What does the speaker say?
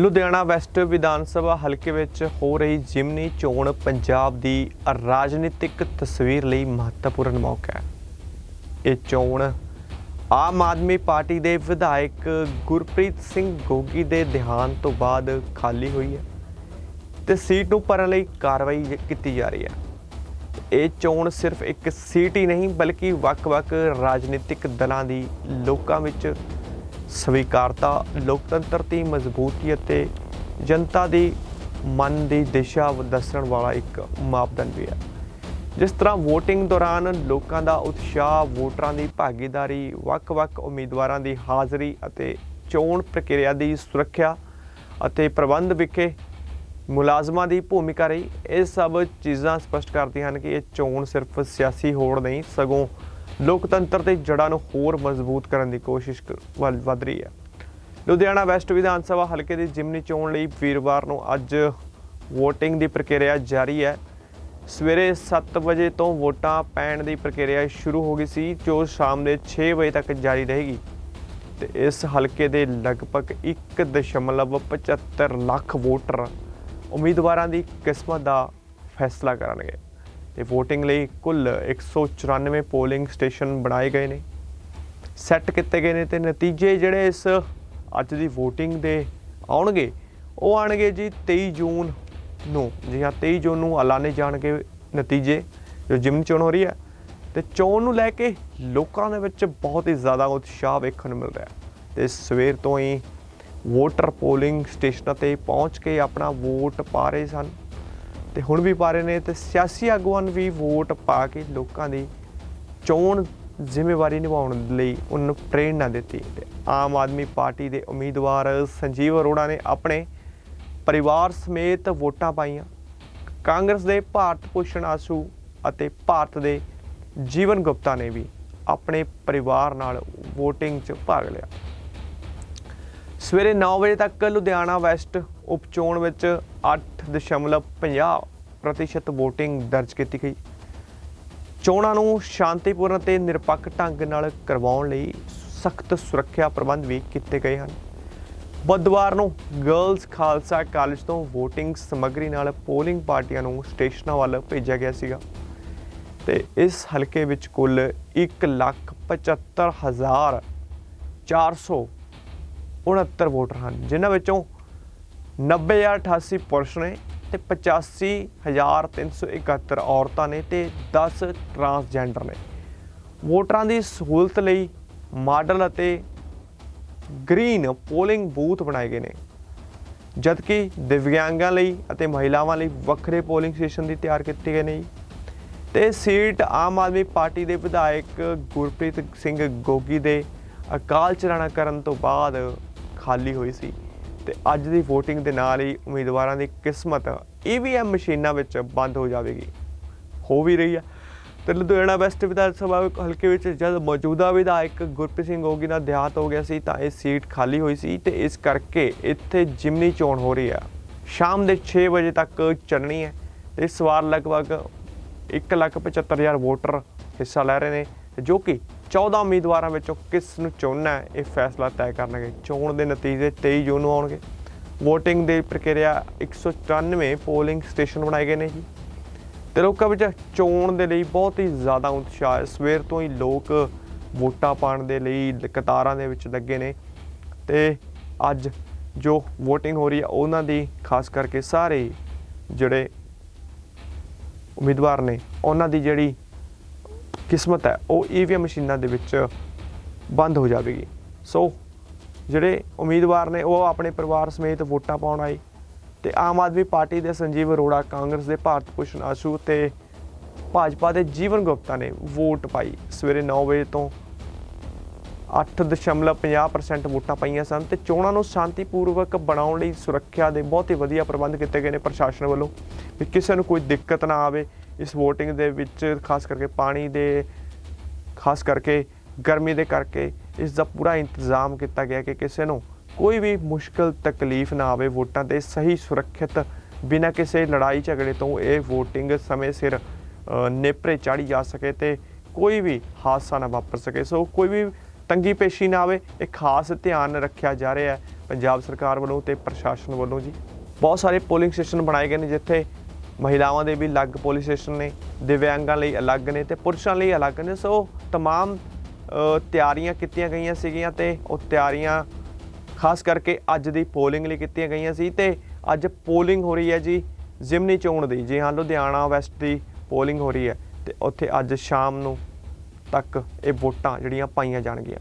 Ludhiana West Vidhan Sabha ਹਲਕੇ ਵਿੱਚ ਹੋ ਰਹੀ ਜਿਮਨੀ ਚੋਣ ਪੰਜਾਬ ਦੀ ਰਾਜਨੀਤਿਕ ਤਸਵੀਰ ਲਈ ਮਹੱਤਵਪੂਰਨ ਮੌਕਾ ਹੈ। ਇਹ ਚੋਣ ਆਮ ਆਦਮੀ ਪਾਰਟੀ ਦੇ ਵਿਧਾਇਕ ਗੁਰਪ੍ਰੀਤ ਸਿੰਘ ਗੋਗੀ ਦੇ ਦੇਹਾਂਤ ਤੋਂ ਬਾਅਦ ਖਾਲੀ ਹੋਈ ਹੈ ਤੇ ਸੀਟ ਨੂੰ ਭਰਨ ਲਈ ਕਾਰਵਾਈ ਕੀਤੀ ਜਾ ਰਹੀ ਹੈ। ਇਹ ਚੋਣ ਸਿਰਫ ਇੱਕ ਸੀਟ ਹੀ ਨਹੀਂ, ਬਲਕਿ ਵੱਖ-ਵੱਖ ਰਾਜਨੀਤਿਕ ਦਲਾਂ ਦੀ ਲੋਕਾਂ ਵਿੱਚ ਸਵੀਕਾਰਤਾ, ਲੋਕਤੰਤਰ ਦੀ ਮਜ਼ਬੂਤੀ ਅਤੇ ਜਨਤਾ ਦੀ ਮਨ ਦੀ ਦਿਸ਼ਾ ਦੱਸਣ ਵਾਲਾ ਇੱਕ ਮਾਪਦੰਡ ਵੀ ਹੈ। ਜਿਸ ਤਰ੍ਹਾਂ VOTING ਦੌਰਾਨ ਲੋਕਾਂ ਦਾ ਉਤਸ਼ਾਹ, ਵੋਟਰਾਂ ਦੀ ਭਾਗੀਦਾਰੀ, ਵੱਖ-ਵੱਖ ਉਮੀਦਵਾਰਾਂ ਦੀ ਹਾਜ਼ਰੀ ਅਤੇ ਚੋਣ ਪ੍ਰਕਿਰਿਆ ਦੀ ਸੁਰੱਖਿਆ ਅਤੇ ਪ੍ਰਬੰਧ ਵਿਖੇ ਮੁਲਾਜ਼ਮਾਂ ਦੀ ਭੂਮਿਕਾ ਰਹੀ, ਇਹ ਸਭ ਚੀਜ਼ਾਂ ਸਪਸ਼ਟ ਕਰਦੀਆਂ ਹਨ ਕਿ ਇਹ ਚੋਣ ਸਿਰਫ ਸਿਆਸੀ ਹੋੜ ਨਹੀਂ, ਸਗੋਂ ਲੋਕਤੰਤਰ ਦੇ ਜੜ੍ਹਾਂ ਨੂੰ ਹੋਰ ਮਜ਼ਬੂਤ ਕਰਨ ਦੀ ਕੋਸ਼ਿਸ਼ ਵੱਲ ਵਧ ਰਹੀ ਹੈ। ਲੁਧਿਆਣਾ ਵੈਸਟ ਵਿਧਾਨ ਸਭਾ ਹਲਕੇ ਦੀ ਜਿਮਨੀ ਚੋਣ ਲਈ ਵੀਰਵਾਰ ਨੂੰ ਅੱਜ VOTING ਦੀ ਪ੍ਰਕਿਰਿਆ ਜਾਰੀ ਹੈ। ਸਵੇਰੇ 7 ਵਜੇ ਤੋਂ ਵੋਟਾਂ ਪੈਣ ਦੀ ਪ੍ਰਕਿਰਿਆ ਸ਼ੁਰੂ ਹੋ ਗਈ ਸੀ, ਜੋ ਸ਼ਾਮ ਦੇ 6 ਵਜੇ ਤੱਕ ਜਾਰੀ ਰਹੇਗੀ। ਤੇ ਇਸ ਹਲਕੇ ਦੇ ਲਗਭਗ 1.75 ਲੱਖ ਵੋਟਰ ਉਮੀਦਵਾਰਾਂ ਦੀ ਕਿਸਮਤ ਦਾ ਫੈਸਲਾ ਕਰਨਗੇ। ਤੇ VOTING ਲਈ ਕੁੱਲ 194 ਪੋਲਿੰਗ ਸਟੇਸ਼ਨ ਬਣਾਏ ਗਏ ਨੇ। ਸੈੱਟ ਕੀਤੇ ਗਏ ਨੇ ਤੇ ਨਤੀਜੇ ਜਿਹੜੇ ਇਸ ਅੱਜ ਦੀ VOTING ਦੇ ਆਉਣਗੇ, ਉਹ ਆਣਗੇ ਜੀ 23 ਜੂਨ ਨੂੰ। ਜੀ ਹਾਂ 23 ਜੂਨ ਨੂੰ ਐਲਾਨੇ ਜਾਣਗੇ ਨਤੀਜੇ, ਜੋ ਜਿਮਨੀ ਚੋਣ ਹੋ ਰਹੀ ਹੈ। ਤੇ ਚੋਣ ਨੂੰ ਲੈ ਕੇ ਲੋਕਾਂ ਦੇ ਵਿੱਚ ਬਹੁਤ ਹੀ ਜ਼ਿਆਦਾ ਉਤਸ਼ਾਹ ਵੇਖਣ ਨੂੰ ਮਿਲ ਰਿਹਾ ਹੈ। ਤੇ ਸਵੇਰ ਤੋਂ ਹੀ ਵੋਟਰ ਪੋਲਿੰਗ ਸਟੇਸ਼ਨਾਂ ਤੇ ਪਹੁੰਚ ਕੇ ਆਪਣਾ ਵੋਟ ਪਾ ਰਹੇ ਸਨ। ਤੇ ਹੁਣ ਵੀ ਪਾ ਰਹੇ ਨੇ ਤੇ ਸਿਆਸੀ ਆਗੂਆਂ ਨੂੰ ਵੀ ਵੋਟ ਪਾ ਕੇ ਲੋਕਾਂ ਦੀ ਚੋਣ ਜ਼ਿੰਮੇਵਾਰੀ ਨਿਭਾਉਣ ਲਈ ਉਹਨਾਂ ਨੂੰ ਪ੍ਰੇਰਣਾ ਦਿੱਤੀ ਤੇ ਆਮ ਆਦਮੀ ਪਾਰਟੀ ਦੇ ਉਮੀਦਵਾਰ ਸੰਜੀਵ ਅਰੋੜਾ ਨੇ ਆਪਣੇ ਪਰਿਵਾਰ ਸਮੇਤ ਵੋਟਾਂ ਪਾਈਆਂ। ਕਾਂਗਰਸ ਦੇ ਭਾਰਤ ਭੂਸ਼ਣ ਆਸੂ ਅਤੇ ਭਾਰਤ ਦੇ ਜੀਵਨ ਗੁਪਤਾ ਨੇ ਵੀ ਆਪਣੇ ਪਰਿਵਾਰ ਨਾਲ VOTING 'ਚ ਭਾਗ ਲਿਆ। ਸਵੇਰੇ 9 ਵਜੇ ਤੱਕ ਲੁਧਿਆਣਾ ਵੈਸਟ ਉਪਚੋਣ ਵਿੱਚ 8 68.50% ਵੋਟਿੰਗ ਦਰਜ ਕੀਤੀ ਗਈ। ਚੋਣਾਂ ਨੂੰ ਸ਼ਾਂਤੀਪੂਰਨ ਤੇ ਨਿਰਪੱਖ ਢੰਗ ਨਾਲ ਕਰਵਾਉਣ ਲਈ ਸਖਤ ਸੁਰੱਖਿਆ ਪ੍ਰਬੰਧ ਵੀ ਕੀਤੇ ਗਏ ਹਨ। ਬੁੱਧਵਾਰ ਨੂੰ ਗਰਲਸ ਖਾਲਸਾ ਕਾਲਜ ਤੋਂ ਵੋਟਿੰਗ ਸਮੱਗਰੀ ਨਾਲ ਪੋਲਿੰਗ ਪਾਰਟੀਆਂ ਨੂੰ ਸਟੇਸ਼ਨਾਂ ਵੱਲ ਭੇਜਿਆ ਗਿਆ ਸੀਗਾ। ਤੇ ਇਸ ਹਲਕੇ ਵਿੱਚ ਕੁੱਲ 175469 ਵੋਟਰ ਹਨ, ਜਿਨ੍ਹਾਂ ਵਿੱਚੋਂ 90088 ਪੁਰਸ਼ ਨੇ ਤੇ 85371 ਔਰਤਾਂ ਨੇ ਤੇ 10 ਟਰਾਂਸਜੈਂਡਰ ਨੇ। ਵੋਟਰਾਂ ਦੀ ਸਹੂਲਤ ਲਈ ਮਾਡਲ ਅਤੇ ਗ੍ਰੀਨ ਪੋਲਿੰਗ ਬੂਥ ਬਣਾਏ ਗਏ ਨੇ। ਜਦਕਿ ਦਿਵਿਆਂਗਾਂ ਲਈ ਅਤੇ ਮਹਿਲਾਵਾਂ ਲਈ ਵੱਖਰੇ ਪੋਲਿੰਗ ਸਟੇਸ਼ਨ ਦੀ ਤਿਆਰ ਕੀਤੇ ਗਏ ਨੇ ਜੀ ਤੇ ਸੀਟ ਆਮ ਆਦਮੀ ਪਾਰਟੀ ਦੇ ਵਿਧਾਇਕ ਗੁਰਪ੍ਰੀਤ ਸਿੰਘ ਗੋਗੀ ਦੇ ਅਕਾਲ ਚਲਾਣਾ ਕਰਨ ਤੋਂ ਬਾਅਦ ਖਾਲੀ ਹੋਈ ਸੀ। ਤੇ ਅੱਜ ਦੀ VOTING ਦੇ ਨਾਲ ਹੀ ਉਮੀਦਵਾਰਾਂ ਦੀ ਕਿਸਮਤ EVM ਮਸ਼ੀਨਾਂ ਵਿੱਚ ਬੰਦ ਹੋ ਜਾਵੇਗੀ। ਹੋ ਵੀ ਰਹੀ ਹੈ ਤੇ ਲੁਧਿਆਣਾ ਵੈਸਟ ਵਿਧਾਨ ਸਭਾ ਹਲਕੇ ਵਿੱਚ ਜਦ ਮੌਜੂਦਾ ਵਿਧਾਇਕ ਗੁਰਪ੍ਰੀਤ ਸਿੰਘ ਗੋਗੀ ਦਾ ਦੇਹਾਂਤ ਹੋ ਗਿਆ ਸੀ ਤਾਂ ਇਹ ਸੀਟ ਖਾਲੀ ਹੋਈ ਸੀ ਤੇ ਇਸ ਕਰਕੇ ਇੱਥੇ ਜਿਮਨੀ ਚੋਣ ਹੋ ਰਹੀ ਆ। ਸ਼ਾਮ ਦੇ 6 ਵਜੇ ਤੱਕ ਚੱਲਣੀ ਹੈ। ਇਸ ਵਾਰ ਲਗਭਗ 1,75,000 ਵੋਟਰ ਹਿੱਸਾ ਲੈ ਰਹੇ ਨੇ ਜੋ ਕਿ 14 ਉਮੀਦਵਾਰਾਂ ਵਿੱਚੋਂ ਕਿਸ ਨੂੰ ਚੁਣਨਾ ਇਹ ਫੈਸਲਾ ਤੈਅ ਕਰਨਗੇ। ਚੋਣ ਦੇ ਨਤੀਜੇ 23 ਜੂਨ ਨੂੰ ਆਉਣਗੇ। VOTING ਦੀ ਪ੍ਰਕਿਰਿਆ 194 ਪੋਲਿੰਗ ਸਟੇਸ਼ਨ ਬਣਾਏ ਗਏ ਨੇ ਜੀ। ਤੇ ਲੋਕਾਂ ਵਿੱਚ ਚੋਣ ਦੇ ਲਈ ਬਹੁਤ ਹੀ ਜ਼ਿਆਦਾ ਉਤਸ਼ਾਹ ਹੈ। ਸਵੇਰ ਤੋਂ ਹੀ ਲੋਕ ਵੋਟਾਂ ਪਾਉਣ ਦੇ ਲਈ ਕਤਾਰਾਂ ਦੇ ਵਿੱਚ ਲੱਗੇ ਨੇ। ਤੇ ਅੱਜ ਜੋ VOTING ਹੋ ਰਹੀ ਹੈ, ਉਹਨਾਂ ਦੀ ਖਾਸ ਕਰਕੇ ਸਾਰੇ ਜਿਹੜੇ ਉਮੀਦਵਾਰ ਨੇ, ਉਹਨਾਂ ਦੀ ਜਿਹੜੀ ਕਿਸਮਤ ਹੈ, ਉਹ ਈਵੀਐਮ ਮਸ਼ੀਨਾਂ ਦੇ ਵਿੱਚ ਬੰਦ ਹੋ ਜਾਵੇਗੀ। ਸੋ ਜਿਹੜੇ ਉਮੀਦਵਾਰ ਨੇ, ਉਹ ਆਪਣੇ ਪਰਿਵਾਰ ਸਮੇਤ ਵੋਟਾਂ ਪਾਉਣ ਆਏ ਤੇ ਆਮ ਆਦਮੀ ਪਾਰਟੀ ਦੇ ਸੰਜੀਵ ਅਰੋੜਾ ਕਾਂਗਰਸ ਦੇ ਭਾਰਤ ਭੂਸ਼ਣ ਆਸ਼ੂ ਤੇ ਭਾਜਪਾ ਦੇ ਜੀਵਨ ਗੁਪਤਾ ਨੇ ਵੋਟ ਪਾਈ। ਸਵੇਰੇ 9 ਵਜੇ ਤੋਂ 8.50% ਵੋਟਾਂ ਪਾਈਆਂ ਸਨ ਤੇ ਚੋਣਾਂ ਨੂੰ ਸ਼ਾਂਤੀਪੂਰਵਕ ਬਣਾਉਣ ਲਈ ਸੁਰੱਖਿਆ ਦੇ ਬਹੁਤ ਹੀ ਵਧੀਆ ਪ੍ਰਬੰਧ ਕੀਤੇ ਗਏ ਨੇ ਪ੍ਰਸ਼ਾਸਨ ਵੱਲੋਂ। ਵੀ ਕਿਸੇ ਨੂੰ ਕੋਈ ਦਿੱਕਤ ਨਾ ਆਵੇ ਇਸ VOTING ਦੇ ਵਿੱਚ ਖਾਸ ਕਰਕੇ ਪਾਣੀ ਦੇ, ਖਾਸ ਕਰਕੇ ਗਰਮੀ ਦੇ ਕਰਕੇ ਇਸ ਦਾ ਪੂਰਾ ਇੰਤਜ਼ਾਮ ਕੀਤਾ ਗਿਆ ਕਿ ਕਿਸੇ ਨੂੰ ਕੋਈ ਵੀ ਮੁਸ਼ਕਲ ਤਕਲੀਫ ਨਾ ਆਵੇ ਵੋਟਾਂ ਤੇ ਸਹੀ ਸੁਰੱਖਿਅਤ ਬਿਨਾਂ ਕਿਸੇ ਲੜਾਈ ਝਗੜੇ ਤੋਂ ਇਹ VOTING ਸਮੇਂ ਸਿਰ ਨੇਪਰੇ ਚਾੜੀ ਜਾ ਸਕੇ ਤੇ ਕੋਈ ਵੀ ਹਾਦਸਾ ਨਾ ਵਾਪਰ ਸਕੇ। ਸੋ ਕੋਈ ਵੀ ਤੰਗੀ ਪੇਸ਼ੀ ਨਾ ਆਵੇ, ਇਹ ਖਾਸ ਧਿਆਨ ਰੱਖਿਆ ਜਾ ਰਿਹਾ ਹੈ ਪੰਜਾਬ ਸਰਕਾਰ ਵੱਲੋਂ ਤੇ ਪ੍ਰਸ਼ਾਸਨ ਵੱਲੋਂ ਜੀ। ਬਹੁਤ ਸਾਰੇ ਪੋਲਿੰਗ ਸਟੇਸ਼ਨ ਬਣਾਏ ਗਏ ਨੇ ਜਿੱਥੇ ਮਹਿਲਾਵਾਂ ਦੇ ਵੀ ਅਲੱਗ ਪੋਲਿੰਗ ਸਟੇਸ਼ਨ ਨੇ ਦਿਵਿਆਂਗਾਂ ਲਈ ਅਲੱਗ ਨੇ ਤੇ ਪੁਰਸ਼ਾਂ ਲਈ ਅਲੱਗ ਨੇ ਸੋ तमाम ਅ, ਤਿਆਰੀਆਂ ਕੀਤੀਆਂ ਗਈਆਂ ਸੀਗੀਆਂ ਤੇ ਉਹ ਤਿਆਰੀਆਂ ਖਾਸ ਕਰਕੇ ਅੱਜ ਦੀ ਪੋਲਿੰਗ ਲਈ ਕੀਤੀਆਂ ਗਈਆਂ ਸੀ ਤੇ ਅੱਜ ਪੋਲਿੰਗ ਹੋ ਰਹੀ ਹੈ ਜੀ ਜ਼ਿਮਨੀ ਚੋਣ ਦੀ ਜੀ ਹਾਂ ਲੁਧਿਆਣਾ ਵੈਸਟ ਦੀ ਪੋਲਿੰਗ ਹੋ ਰਹੀ ਹੈ ਤੇ ਉੱਥੇ ਅੱਜ ਸ਼ਾਮ ਨੂੰ ਤੱਕ ਇਹ ਵੋਟਾਂ ਜਿਹੜੀਆਂ ਪਾਈਆਂ ਜਾਣਗੀਆਂ